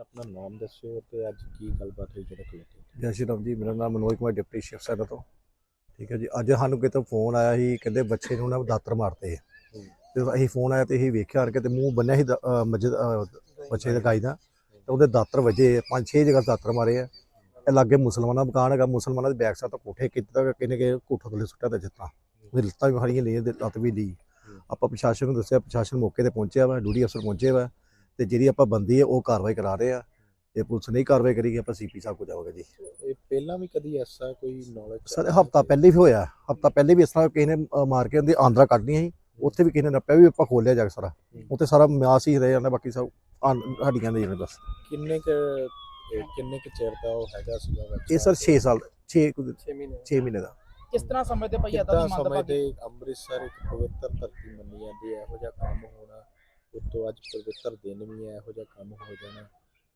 ਆਪਣਾ ਨਾਮ ਦੱਸਿਓ ਤੇ ਅੱਜ ਕੀ ਗੱਲਬਾਤ ਹੋਈ ਜਿਹੜਾ ਕਲੋਟੀ ਜੈ ਸ਼੍ਰੀ ਰਾਮ ਜੀ ਮੇਰਾ ਨਾਮ ਮਨੋਜ ਕੁਮਾਰ ਡਿਪਟੀ ਸ਼ਿਫ ਸੈਨਾ ਤੋਂ। ਠੀਕ ਹੈ ਜੀ ਅੱਜ ਸਾਨੂੰ ਕਿਤੇ ਫੋਨ ਆਇਆ ਸੀ ਕਹਿੰਦੇ ਬੱਚੇ ਨੂੰ ਨਾ ਦਾਤਰ ਮਾਰਤੇ ਆ। ਜਦੋਂ ਅਸੀਂ ਫੋਨ ਆਇਆ ਤੇ ਅਸੀਂ ਵੇਖਿਆ ਆਣ ਕੇ ਤੇ ਮੂੰਹ ਬੰਨਿਆ ਸੀ ਮਸਜਿਦ ਬੱਚੇ ਦੇ ਗਾਈ ਦਾ। ਤੇ ਉਹਦੇ ਦਾਤਰ ਵੱਜੇ ਪੰਜ ਛੇ ਜਗ੍ਹਾ ਦਾਤਰ ਮਾਰੇ ਆ। ਇਹ ਲਾਗੇ ਮੁਸਲਮਾਨਾਂ ਦਾ ਮਕਾਨ ਹੈਗਾ ਮੁਸਲਮਾਨਾਂ ਦੇ ਬੈਕ ਸਾਈਡ ਤੋਂ ਕੋਠੇ ਕੀਤਾ ਕਿਨੇ ਕਿ ਕੋਠਾ ਥੱਲੇ ਸੁੱਟਿਆ ਤੇ ਜਿੱਤਾਂ। ਉਹਦੀ ਲੱਤਾਂ ਵੀ ਲਈਆਂ ਤੇ ਲੱਤ ਵੀ ਲਈ ਆਪਾਂ ਪ੍ਰਸ਼ਾਸਨ ਨੂੰ ਦੱਸਿਆ ਪ੍ਰਸ਼ਾਸਨ ਮੌਕੇ ਤੇ ਪਹੁੰਚਿਆ ਵਾ ਡਿਊਟੀ ਅਫਸਰ ਪਹੁੰਚੇ ਵਾ। ਤੇ ਜਿਹੜੀ ਆਪਾਂ ਬੰਦੀ ਹੈ ਉਹ ਕਾਰਵਾਈ ਕਰਾ ਰਹੇ ਆ। ਜੇ ਪੁਲਿਸ ਨਹੀਂ ਕਾਰਵਾਈ ਕਰੇਗੀ ਆਪਾਂ ਸੀਪੀ ਸਾਹਿਬ ਕੋਲ ਜਾਵਾਂਗੇ ਜੀ। ਇਹ ਪਹਿਲਾਂ ਵੀ ਕਦੀ ਐਸਾ ਕੋਈ ਨੌਲੇਜ ਸਰ ਹਫਤਾ ਪਹਿਲੇ ਵੀ ਹੋਇਆ। ਹਫਤਾ ਪਹਿਲੇ ਵੀ ਇਸ ਤਰ੍ਹਾਂ ਕਿਸੇ ਨੇ ਮਾਰ ਕੇ ਉਹਦੀ ਆਂਦਰਾ ਕੱਢਣੀਆਂ ਸੀ। ਉੱਥੇ ਵੀ ਕਿਸੇ ਨੇ ਨੱਪਿਆ ਵੀ ਆਪਾਂ ਖੋਲਿਆ ਜਾ ਕੇ ਸਾਰਾ। ਉੱਥੇ ਸਾਰਾ ਮਿਆਸ ਹੀ ਰਹਿ ਜਾਂਦਾ ਬਾਕੀ ਸਭ ਹੱਡੀਆਂ ਦੇ ਜਿਹੜੇ ਬਸ। ਕਿੰਨੇ ਕ ਕਿੰਨੇ ਕ ਚਿਰ ਦਾ ਉਹ ਹੈਗਾ ਸੀਗਾ? ਇਹ ਸਰ 6 ਸਾਲ 6 ਛੇ ਮਹੀਨੇ 6 ਮਹੀਨੇ ਦਾ। ਕਿਸ ਤਰ੍ਹਾਂ ਸਮਝਦੇ ਭਾਈ ਕਿੱਦਾਂ ਦੀ ਮੰਦ ਸਮੇਂ ਭਾਗੀ ਤੇ ਅੰਮ੍ਰਿਤਸਰ ਇੱਕ ਪਵਿੱਤਰ ਧਰਤੀ ਮੰਨੀ ਜਾਂਦੀ ਹੈ ਇਹੋ ਜਿਹਾ ਕੰਮ ਹੋਣਾ? ਉਤੋਂ ਅੱਜ ਪਵਿੱਤਰ ਦਿਨ ਵੀ ਹੈ ਇਹੋ ਜਿਹਾ ਕੰਮ ਹੋ ਜਾਣਾ।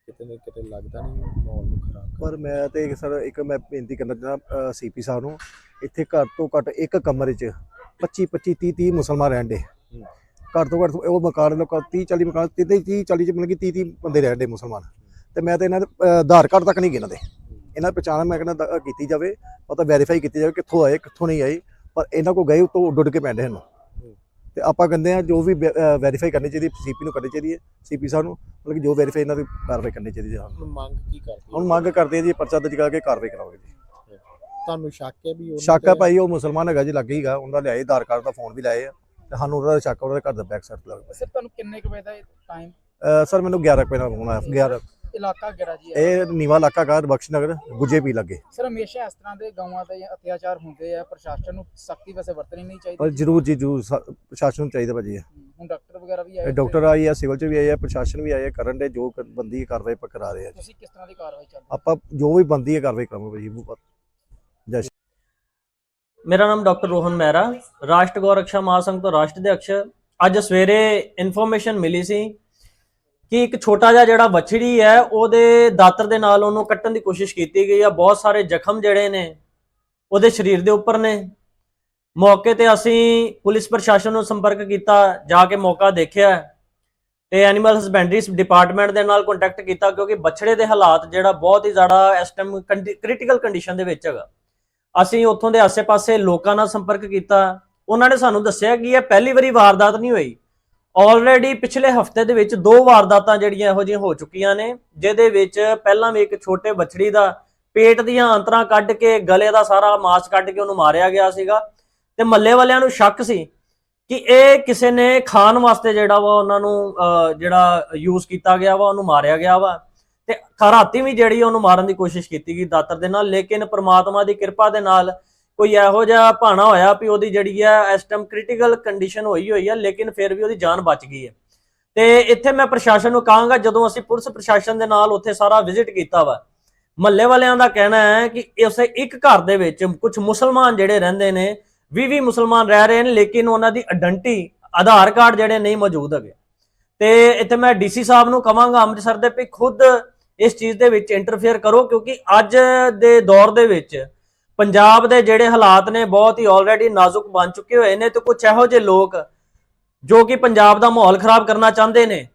ਕਿਤੇ ਨਾ ਕਿਤੇ ਲੱਗਦਾ ਨਹੀਂ ਮਾਹੌਲ ਨੂੰ ਖਰਾਬ ਪਰ ਮੈਂ ਤੇ ਸਰ ਇੱਕ ਮੈਂ ਬੇਨਤੀ ਕਰਨਾ ਚਾਹੁੰਦਾ ਸੀਪੀ ਸਾਹਿਬ ਨੂੰ ਇੱਥੇ ਘੱਟ ਤੋਂ ਘੱਟ ਇੱਕ ਕਮਰੇ 'ਚ 25 25 30 30 ਮੁਸਲਮਾਨ ਰਹਿੰਦੇ ਘੱਟ ਤੋਂ ਘੱਟ ਉਹ ਮਕਾਨ ਲੋਕਾਂ 30 40 ਮਕਾਨ 30 30 40 ਚ ਮਤਲਬ ਕਿ 30 30 ਬੰਦੇ ਰਹਿੰਦੇ ਮੁਸਲਮਾਨ। ਤੇ ਮੈਂ ਤੇ ਇਹਨਾਂ ਦੇ ਆਧਾਰ ਕਾਰਡ ਤੱਕ ਨਹੀਂ ਗਿਣਦੇ ਇਹਨਾਂ ਦੀ। ਪਛਾਣ ਮੈਂ ਕਹਿੰਦਾ ਦ- ਕੀਤੀ ਜਾਵੇ ਉਹ ਤਾਂ ਵੈਰੀਫਾਈ ਕੀਤੀ ਜਾਵੇ ਕਿੱਥੋਂ ਆਏ ਕਿੱਥੋਂ ਨਹੀਂ ਆਏ ਪਰ ਇਹਨਾਂ ਕੋ ਗਏ ਉਤੋਂ ਡੁੱਡ ਕੇ ਪੈਂਦੇ ਹਨ। ਤੇ ਆਪਾਂ ਕਹਿੰਦੇ ਆ ਜੋ ਵੀ ਵੈਰੀਫਾਈ ਕਰਨੀ ਚਾਹੀਦੀ ਸੀਪੀ ਨੂੰ ਕਰਨੀ ਚਾਹੀਦੀ ਹੈ ਸੀਪੀ ਸਾਹਿਬ ਨੂੰ ਮਤਲਬ ਕਿ ਜੋ ਵੈਰੀਫਾਈ ਇਹਨਾਂ ਦੀ ਕਾਰਵਾਈ ਕਰਨੀ ਚਾਹੀਦੀ ਹੈ ਹੁਣ ਮੰਗ ਕੀ ਕਰਦੇ ਹੋ? ਹੁਣ ਮੰਗ ਕਰਦੇ ਆ ਜੀ ਪਰਚਾ ਦਰਜ ਕਰਕੇ ਕਾਰਵਾਈ ਕਰਾਓਗੇ ਜੀ। ਤੁਹਾਨੂੰ ਸ਼ੱਕ ਹੈ ਵੀ ਉਹਨਾਂ ਸ਼ੱਕ ਹੈ ਭਾਈ ਉਹ ਮੁਸਲਮਾਨ ਹੈਗਾ ਜੀ ਲੱਗੇ ਹੀਗਾ ਉਹਨਾਂ ਲਿਆਏ ਆਧਾਰ ਕਾਰਡ ਦਾ ਫੋਨ ਵੀ ਲਾਏ ਆ ਤੇ ਸਾਨੂੰ ਉਹਦਾ ਸ਼ੱਕ ਉਹਦੇ ਘਰ ਦਾ ਬੈਕ ਸਾਈਡ ਲੱਗ ਸਿਰ ਤੁਹਾਨੂੰ ਕਿੰਨੇ ਕੁ ਵਜੇ ਦਾ ਟਾਈਮ ਸਰ ਮੈਨੂੰ 11 ਰੁਪਏ ਦਾ ਫੋਨ ਆਇਆ 11 ਇਲਾਕਾ ਕਿਹੜਾ ਜੀ? ਹੈ ਇਹ ਨੀਵਾ ਇਲਾਕਾ ਗਾ ਬਖਸ਼ ਨਗਰ ਗੁੱਜੇ ਪੀ ਲੱਗੇ। ਸਰ ਹਮੇਸ਼ਾ ਇਸ ਤਰ੍ਹਾਂ ਦੇ ਗਾਵਾਂ ਤੇ ਅਤਿਆਚਾਰ ਹੁੰਦੇ ਆ ਪ੍ਰਸ਼ਾਸਨ ਨੂੰ ਸਖਤੀ ਵੈਸੇ ਵਰਤਣੀ ਨਹੀਂ ਪਰ ਚਾਹੀਦੀ ਜਰੂਰ ਜੀ ਜਰੂਰ ਸ- ਪ੍ਰਸ਼ਾਸਨ ਨੂੰ ਚਾਹੀਦਾ ਭਾਜੀ ਇਹ। ਹਮ, ਹੁਣ ਡਾਕਟਰ ਵਗੈਰਾ ਵੀ ਆਏ ਇਹ ਡਾਕਟਰ ਆਈ ਆ ਸਿਵਲ ਚ ਵੀ ਆਏ ਆ ਪ੍ਰਸ਼ਾਸਨ ਵੀ ਆਏ ਆ ਕਰਨ ਦੇ ਜੋ ਕ- ਬੰਦੀ ਹੈ ਕਾਰਵਾਈ ਆਪਾਂ ਕਰਾ ਰਹੇ ਆ ਜੀ। ਤੁਸੀਂ ਕਿਸ ਤਰ੍ਹਾਂ ਦੀ ਕਾਰਵਾਈ ਚੱਲ ਰਹੀ ਆਪਾਂ ਜੋ ਵੀ ਬੰਦੀ ਹੈ ਕਾਰਵਾਈ ਕਰਾਂਗੇ ਭਾਜੀ ਜੈ ਸ਼੍ਰੀ ਮੇਰਾ ਨਾਮ ਡਾਕਟਰ ਰੋਹਨ ਮਹਿਰਾ ਰਾਸ਼ਟਰ ਗੌ ਰਕਸ਼ਾ ਮਹਾਸੰਘ ਤੋਂ ਰਾਸ਼ਟਰ ਅਧਿਕਸ਼ ਅੱਜ ਸਵੇਰੇ ਇਨਫੋਰਮੇਸ਼ਨ ਮਿਲੀ ਸੀ ਕਿ ਇੱਕ ਛੋਟਾ ਜਿਹਾ ਜਿਹੜਾ ਵਛੜੀ ਹੈ, ਉਹਦੇ ਦਾਤਰ ਦੇ ਨਾਲ ਉਹਨੂੰ ਕੱਟਣ ਦੀ ਕੋਸ਼ਿਸ਼ ਕੀਤੀ ਗਈ ਆ। ਬਹੁਤ ਸਾਰੇ ਜ਼ਖਮ ਜਿਹੜੇ ਨੇ, ਉਹਦੇ ਸਰੀਰ ਦੇ ਉੱਪਰ ਨੇ। ਮੌਕੇ ਤੇ ਅਸੀਂ ਪੁਲਿਸ ਪ੍ਰਸ਼ਾਸਨ ਨੂੰ ਸੰਪਰਕ ਕੀਤਾ, ਜਾ ਕੇ ਮੌਕਾ ਦੇਖਿਆ ਤੇ ਐਨੀਮਲ ਹਸਬੈਂਡਰੀ ਡਿਪਾਰਟਮੈਂਟ ਦੇ ਨਾਲ ਕੰਟੈਕਟ ਕੀਤਾ, ਕਿਉਂਕਿ ਬੱਛੜੇ ਦੇ ਹਾਲਾਤ ਜਿਹੜਾ ਬਹੁਤ ਹੀ ਜ਼ਿਆਦਾ ਇਸ ਟਾਈਮ ਕ੍ਰਿਟੀਕਲ ਕੰਡੀਸ਼ਨ ਦੇ ਵਿੱਚ ਹੈਗਾ। ਅਸੀਂ ਉੱਥੋਂ ਦੇ ਆਸੇ-ਪਾਸੇ ਲੋਕਾਂ ਨਾਲ ਸੰਪਰਕ ਕੀਤਾ। ਉਹਨਾਂ ਨੇ ਸਾਨੂੰ ਦੱਸਿਆ ਕਿ ਇਹ ਪਹਿਲੀ ਵਾਰੀ ਵਾਰਦਾਤ ਨਹੀਂ ਹੋਈ। ਆਲਰੇਡੀ ਪਿਛਲੇ ਹਫ਼ਤੇ ਦੇ ਵਿੱਚ ਦੋ ਵਾਰਦਾਤਾਂ ਜਿਹੜੀਆਂ ਇਹੋ ਜਿਹੀਆਂ ਹੋ ਚੁੱਕੀਆਂ ਨੇ ਜਿਹਦੇ ਵਿੱਚ ਪਹਿਲਾਂ ਵੀ ਇੱਕ ਛੋਟੇ ਬੱਛੜੀ ਦਾ ਪੇਟ ਦੀਆਂ ਅੰਤਰਾਂ ਕੱਢ ਕੇ ਗਲੇ ਦਾ ਸਾਰਾ ਮਾਸ ਕੱਢ ਕੇ ਉਹਨੂੰ ਮਾਰਿਆ ਗਿਆ ਸੀਗਾ। ਤੇ ਮੱਲੇ ਵਾਲਿਆਂ ਨੂੰ ਸ਼ੱਕ ਸੀ ਕਿ ਇਹ ਕਿਸੇ ਨੇ ਖਾਣ ਵਾਸਤੇ ਜਿਹੜਾ ਵਾ ਉਹਨਾਂ ਨੂੰ ਅਹ, ਜਿਹੜਾ ਯੂਜ਼ ਕੀਤਾ ਗਿਆ ਵਾ ਉਹਨੂੰ ਮਾਰਿਆ ਗਿਆ ਵਾ। ਤੇ ਰਾਤੀ ਵੀ ਜਿਹੜੀ ਉਹਨੂੰ ਮਾਰਨ ਦੀ ਕੋਸ਼ਿਸ਼ ਕੀਤੀ ਗਈ ਦਾਤਰ ਦੇ ਨਾਲ। ਲੇਕਿਨ ਪ੍ਰਮਾਤਮਾ ਦੀ ਕਿਰਪਾ ਦੇ ਨਾਲ ਕੋਈ ਇਹੋ ਜਿਹਾ ਭਾਣਾ ਹੋਇਆ ਵੀ ਉਹਦੀ ਜਿਹੜੀ ਹੈ ਇਸ ਟਾਈਮ ਕ੍ਰਿਟੀਕਲ ਕੰਡੀਸ਼ਨ ਹੋਈ ਹੋਈ ਹੈ ਲੇਕਿਨ ਫਿਰ ਵੀ ਉਹਦੀ ਜਾਨ ਬਚ ਗਈ ਹੈ ਤੇ ਇੱਥੇ ਮੈਂ ਪ੍ਰਸ਼ਾਸਨ ਨੂੰ ਕਹਾਂਗਾ, ਜਦੋਂ ਅਸੀਂ ਪੁਲਿਸ ਪ੍ਰਸ਼ਾਸਨ ਦੇ ਨਾਲ ਉੱਥੇ ਸਾਰਾ ਵਿਜ਼ਿਟ ਕੀਤਾ ਵਾ, ਮਹੱਲੇ ਵਾਲਿਆਂ ਦਾ ਕਹਿਣਾ ਹੈ ਕਿ ਉਸੇ ਇੱਕ ਘਰ ਦੇ ਵਿੱਚ ਕੁਝ ਮੁਸਲਮਾਨ ਜਿਹੜੇ ਰਹਿੰਦੇ ਨੇ 20 20 ਮੁਸਲਮਾਨ ਰਹਿ ਰਹੇ ਨੇ, ਲੇਕਿਨ ਉਹਨਾਂ ਦੀ ਆਇਡੈਂਟੀ ਆਧਾਰ ਕਾਰਡ ਜਿਹੜੇ ਨਹੀਂ ਮੌਜੂਦ ਹੈਗੇ। ਤੇ ਇੱਥੇ ਮੈਂ ਡੀਸੀ ਸਾਹਿਬ ਨੂੰ ਕਹਾਂਗਾ, ਅੰਮ੍ਰਿਤਸਰ ਦੇ ਵੀ ਖੁਦ ਇਸ ਚੀਜ਼ ਦੇ ਵਿੱਚ ਇੰਟਰਫੇਅਰ ਕਰੋ, ਕਿਉਂਕਿ ਅੱਜ ਦੇ ਦੌਰ ਦੇ ਵਿੱਚ ਪੰਜਾਬ ਦੇ ਜਿਹੜੇ ਹਾਲਾਤ ਨੇ ਬਹੁਤ ਹੀ ਆਲਰੇਡੀ ਨਾਜ਼ੁਕ ਬਣ ਚੁੱਕੇ ਹੋਏ ਨੇ ਤੇ ਕੁਝ ਇਹੋ ਜਿਹੇ ਲੋਕ ਜੋ ਕਿ ਪੰਜਾਬ ਦਾ ਮਾਹੌਲ ਖਰਾਬ ਕਰਨਾ ਚਾਹੁੰਦੇ ਨੇ।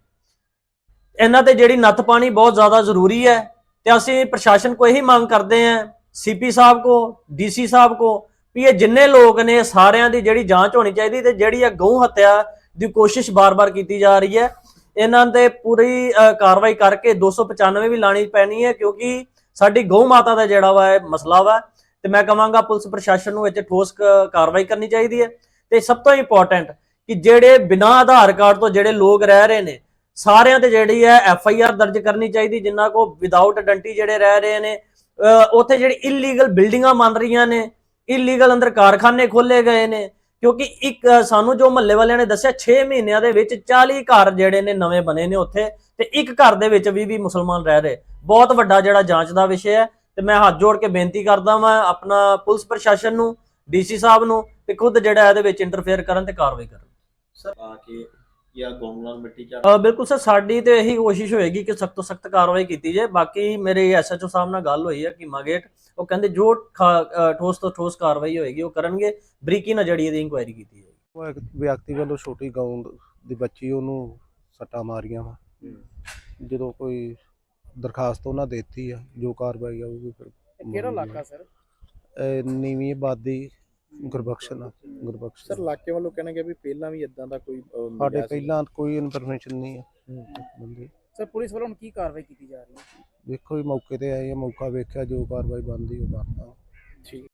ਇਹਨਾਂ ਤੇ ਜਿਹੜੀ ਨੱਥ ਪਾਣੀ ਬਹੁਤ ਜ਼ਿਆਦਾ ਜ਼ਰੂਰੀ ਹੈ ਤੇ ਅਸੀਂ ਪ੍ਰਸ਼ਾਸਨ ਕੋ ਇਹੀ ਮੰਗ ਕਰਦੇ ਆਂ ਸੀਪੀ ਸਾਹਿਬ ਕੋ ਡੀਸੀ ਸਾਹਿਬ ਕੋ ਵੀ ਇਹ ਜਿੰਨੇ ਲੋਕ ਨੇ ਸਾਰਿਆਂ ਦੀ ਜਿਹੜੀ ਜਾਂਚ ਹੋਣੀ ਚਾਹੀਦੀ ਤੇ ਜਿਹੜੀ ਇਹ ਗਊ ਹੱਤਿਆ ਦੀ ਕੋਸ਼ਿਸ਼ ਬਾਰ-ਬਾਰ ਕੀਤੀ ਜਾ ਰਹੀ ਹੈ ਇਹਨਾਂ ਤੇ ਪੂਰੀ ਅ, ਕਾਰਵਾਈ ਕਰਕੇ 295 ਵੀ ਲਾਣੀ ਪੈਣੀ ਹੈ ਕਿਉਂਕਿ ਸਾਡੀ ਗਊ ਮਾਤਾ ਦਾ ਜਿਹੜਾ ਵਾ ਮਸਲਾ ਵਾ ਤੇ ਮੈਂ ਕਹਾਂਗਾ ਪੁਲਿਸ ਪ੍ਰਸ਼ਾਸਨ ਨੂੰ ਇੱਥੇ ਠੋਸ ਕਾਰਵਾਈ ਕਰਨੀ ਚਾਹੀਦੀ ਹੈ। ਤੇ ਸਭ ਤੋਂ ਇੰਪੋਰਟੈਂਟ ਕਿ ਜਿਹੜੇ ਬਿਨਾਂ ਆਧਾਰ ਕਾਰਡ ਤੋਂ ਜਿਹੜੇ ਲੋਕ ਰਹਿ ਰਹੇ ਨੇ, ਸਾਰਿਆਂ ਤੇ ਜਿਹੜੀ ਹੈ ਐਫ ਆਈ ਆਰ ਦਰਜ ਕਰਨੀ ਚਾਹੀਦੀ ਜਿਨ੍ਹਾਂ ਕੋ ਵਿਦਆਊਟ ਆਇਡੈਂਟੀ ਜਿਹੜੇ ਰਹਿ ਰਹੇ ਨੇ ਉੱਥੇ ਜਿਹੜੀ ਇਲੀਗਲ ਬਿਲਡਿੰਗਾਂ ਬਣ ਰਹੀਆਂ ਨੇ ਇਲੀਗਲ ਅੰਦਰ ਕਾਰਖਾਨੇ ਖੋਲੇ ਗਏ ਨੇ, ਕਿਉਂਕਿ ਇੱਕ, ਸਾਨੂੰ ਜੋ ਮਹੱਲੇ ਵਾਲਿਆਂ ਨੇ ਦੱਸਿਆ 6 ਮਹੀਨਿਆਂ ਦੇ ਵਿੱਚ 40 ਘਰ ਜਿਹੜੇ ਨੇ ਨਵੇਂ ਬਣੇ ਨੇ ਉੱਥੇ, ਤੇ ਇੱਕ ਘਰ ਦੇ ਵਿੱਚ ਵੀ ਵੀ ਮੁਸਲਮਾਨ ਰਹਿ ਰਹੇ। ਬਹੁਤ ਵੱਡਾ ਜਿਹੜਾ ਜਾਂਚ ਦਾ ਵਿਸ਼ਾ ਹੈ ਤੇ ਮੈਂ ਹੱਥ ਜੋੜ ਕੇ ਬੇਨਤੀ ਕਰਦਾ ਵਾਂ ਆਪਣਾ ਪੁਲਿਸ ਪ੍ਰਸ਼ਾਸਨ ਨੂੰ ਡੀਸੀ ਸਾਹਿਬ ਨੂੰ ਤੇ ਖੁਦ ਜਿਹੜਾ ਇਹਦੇ ਵਿੱਚ ਇੰਟਰਫੇਅਰ ਕਰਨ ਤੇ ਕਾਰਵਾਈ ਕਰਨ। ਸਰ ਆ ਕੇ ਜਾਂ ਗਊ ਨਾਲ ਮਿੱਟੀ ਚਾ ਬਿਲਕੁਲ ਸਰ ਸਾਡੀ ਤੇ ਇਹੀ ਕੋਸ਼ਿਸ਼ ਹੋਏਗੀ ਕਿ ਸਖਤ ਤੋਂ ਸਖਤ ਕਾਰਵਾਈ ਕੀਤੀ ਜਾਏ। ਬਾਕੀ ਮੇਰੇ ਐਸਐਚਓ ਸਾਹਿਬ ਨਾਲ ਗੱਲ ਹੋਈ ਹੈ ਕਿ ਮਗੇਟ ਉਹ ਕਹਿੰਦੇ ਜੋ ਠੋਸ ਤੋਂ ਠੋਸ ਕਾਰਵਾਈ ਹੋਏਗੀ ਉਹ ਕਰਨਗੇ। ਬਰੀਕੀ ਨਾਲ ਜਿਹੜੀ ਇਹਦੀ ਇਨਕੁਆਇਰੀ ਕੀਤੀ ਜਾਏਗੀ। ਉਹ ਇੱਕ ਵਿਅਕਤੀ ਵੱਲੋਂ ਛੋਟੀ ਗਾਉਂ ਦੀ ਬੱਚੀ ਉਹਨੂੰ ਸੱਟਾਂ ਮਾਰੀਆਂ ਵਾ। ਜਦੋਂ ਕੋਈ ਦਰਖਾਸਤ ਉਹਨਾਂ ਦੇ ਦਿੱਤੀ ਆ ਜੋ ਕਾਰਵਾਈ ਆਊਗੀ ਫਿਰ ਕਿਹੜਾ ਇਲਾਕਾ ਸਰ? ਇਹ ਨੀਵੀਂ ਆਬਾਦੀ ਗੁਰਬਖਸ਼ਨ ਆ, ਗੁਰਬਖਸ਼ ਸਰ ਇਲਾਕੇ ਵੱਲੋਂ ਕਹਿਣਾ ਗਿਆ ਵੀ ਪਹਿਲਾਂ ਵੀ ਇਦਾਂ ਦਾ ਕੋਈ ਅਹ, ਸਾਡੇ ਸੀ। ਪਹਿਲਾਂ ਕੋਈ ਇਨਫੋਰਮੇਸ਼ਨ ਨਹੀਂ। ਬੰਦੇ। ਸਰ ਪੁਲਿਸ ਵੱਲੋਂ ਹੁਣ ਕੀ ਕਾਰਵਾਈ ਕੀਤੀ ਜਾ ਰਹੀ ਹੈ? ਵੇਖੋ ਵੀ ਮੌਕੇ ਤੇ ਆਏ ਆ ਮੌਕਾ ਵੇਖਿਆ ਜੋ ਕਾਰਵਾਈ ਬਣਦੀ ਉਹ ਕਰਦਾ। ਠੀਕ।